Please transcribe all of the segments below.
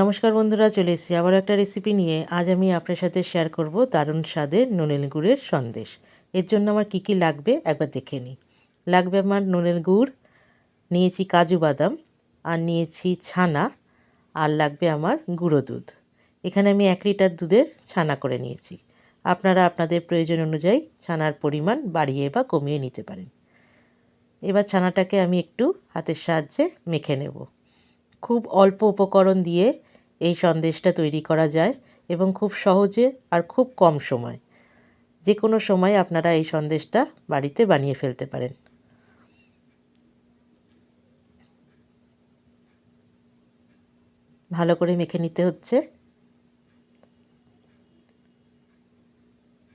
নমস্কার বন্ধুরা, চলে এসেছি আবার একটা রেসিপি নিয়ে। আজ আমি আপনার সাথে শেয়ার করব দারুণ স্বাদের নুনের গুড়ের সন্দেশ। এর জন্য আমার কি কি লাগবে একবার দেখে নিই। লাগবে আমার নুনের গুড়, নিয়েছি কাজু বাদাম, আর নিয়েছি ছানা, আর লাগবে আমার গুঁড়ো দুধ। এখানে আমি এক লিটার দুধের ছানা করে নিয়েছি। আপনারা আপনাদের প্রয়োজন অনুযায়ী ছানার পরিমাণ বাড়িয়ে বা কমিয়ে নিতে পারেন। এবার ছানাটাকে আমি একটু হাতের সাহায্যে মেখে নেব। খুব অল্প উপকরণ দিয়ে এই সন্দেশটা তৈরি করা যায় এবং খুব সহজে আর খুব কম সময়। যে কোনো সময় আপনারা এই সন্দেশটা বাড়িতে বানিয়ে ফেলতে পারেন। ভালো করে মেখে নিতে হচ্ছে।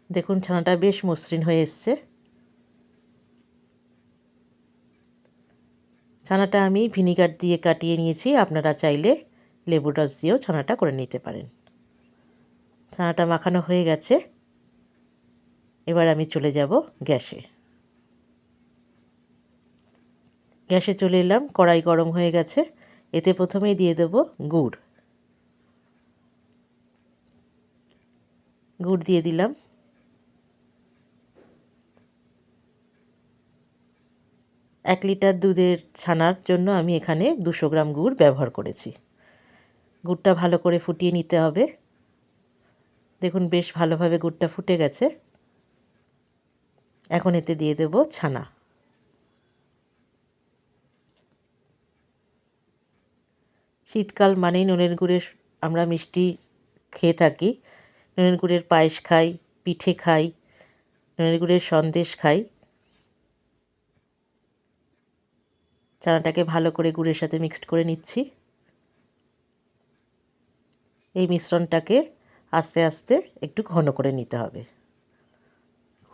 দেখুন, ছানাটা বেশ মসৃণ হয়ে এসছে। ছানাটা আমি ভিনিগার দিয়ে কাটিয়ে নিয়েছি, আপনারা চাইলে লেবু রস দিয়েও ছানাটা করে নিতে পারেন। ছানাটা মাখানো হয়ে গেছে। এবার আমি চলে যাব গ্যাসে। গ্যাসে চলে এলাম, কড়াই গরম হয়ে গেছে। এতে প্রথমেই দিয়ে দেব গুড়। গুড় দিয়ে দিলাম। এক লিটার দুধের ছানার জন্য আমি এখানে দুশো গ্রাম গুড় ব্যবহার করেছি। গুড়টা ভালো করে ফুটিয়ে নিতে হবে। দেখুন, বেশ ভালোভাবে গুড়টা ফুটে গেছে। এখন এতে দিয়ে দেব ছানা। শীতকাল মানেই নুনের গুড়ের আমরা মিষ্টি খেয়ে থাকি। নুনের গুড়ের পায়েস খাই, পিঠে খাই, নুনের গুড়ের সন্দেশ খাই। চানাটাকে ভালো করে গুড়ের সাথে মিক্সড করে নিচ্ছি। এই মিশ্রণটাকে আস্তে আস্তে একটু ঘন করে নিতে হবে।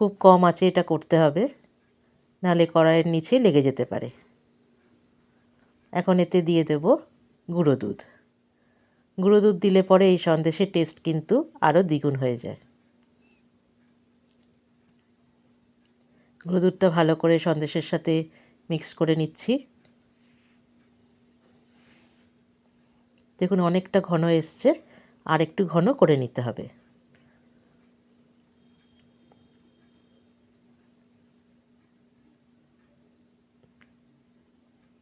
খুব কম আছে এটা করতে হবে, নাহলে কড়াইয়ের নিচে লেগে যেতে পারে। এখন এতে দিয়ে দেব গুঁড়ো দুধ। গুঁড়ো দুধ দিলে পরে এই সন্দেশের টেস্ট কিন্তু আরও দ্বিগুণ হয়ে যায়। গুঁড়ো দুধটা ভালো করে সন্দেশের সাথে মিক্স করে নিচ্ছি। দেখুন, অনেকটা ঘন এসছে, আর একটু ঘন করে নিতে হবে।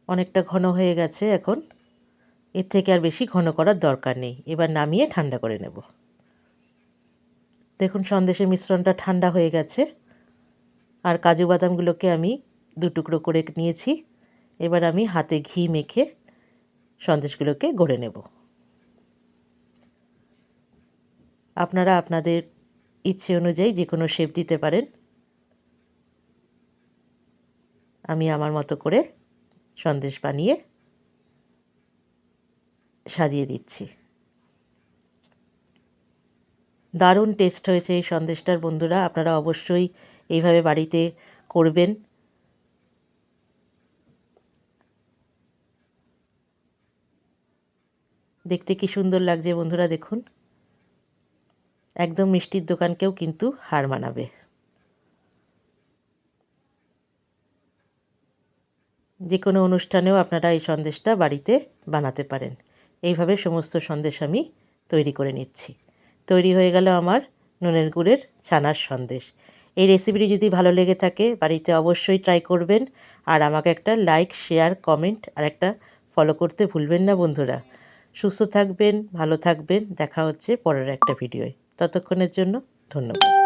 অনেকটা ঘন হয়ে গেছে এখন। এর থেকে আর বেশি ঘন করার দরকার নেই। এবার নামিয়ে ঠান্ডা করে নেব। দেখুন, সন্দেশের মিশ্রণটা ঠান্ডা হয়ে গেছে। আর কাজু বাদামগুলোকে আমি দু টুকরো করে নিয়েছি। এবার আমি হাতে ঘি মেখে সন্দেশগুলোকে গড়ে নেব। আপনারা আপনাদের ইচ্ছে অনুযায়ী যে কোনো শেপ দিতে পারেন। আমি আমার মতো করে সন্দেশ বানিয়ে সাজিয়ে দিচ্ছি। দারুণ টেস্ট হয়েছে এই সন্দেশটার, বন্ধুরা। আপনারা অবশ্যই এইভাবে বাড়িতে করবেন। দেখতে কি সুন্দর লাগছে বন্ধুরা দেখুন। একদম মিষ্টির দোকানকেও কিন্তু হার মানাবে। যে কোনো অনুষ্ঠানেও আপনারা এই সন্দেশটা বাড়িতে বানাতে পারেন। এইভাবে সমস্ত সন্দেশ আমি তৈরি করে নিচ্ছি। তৈরি হয়ে গেল আমার নুনের গুড়ের ছানার সন্দেশ। এই রেসিপিটি যদি ভালো লেগে থাকে বাড়িতে অবশ্যই ট্রাই করবেন। আর আমাকে একটা লাইক, শেয়ার, কমেন্ট আর একটা ফলো করতে ভুলবেন না বন্ধুরা। সুস্থ থাকবেন ভালো থাকবেন। দেখা হচ্ছে পরের একটা ভিডিওয়। ততক্ষণের জন্য ধন্যবাদ।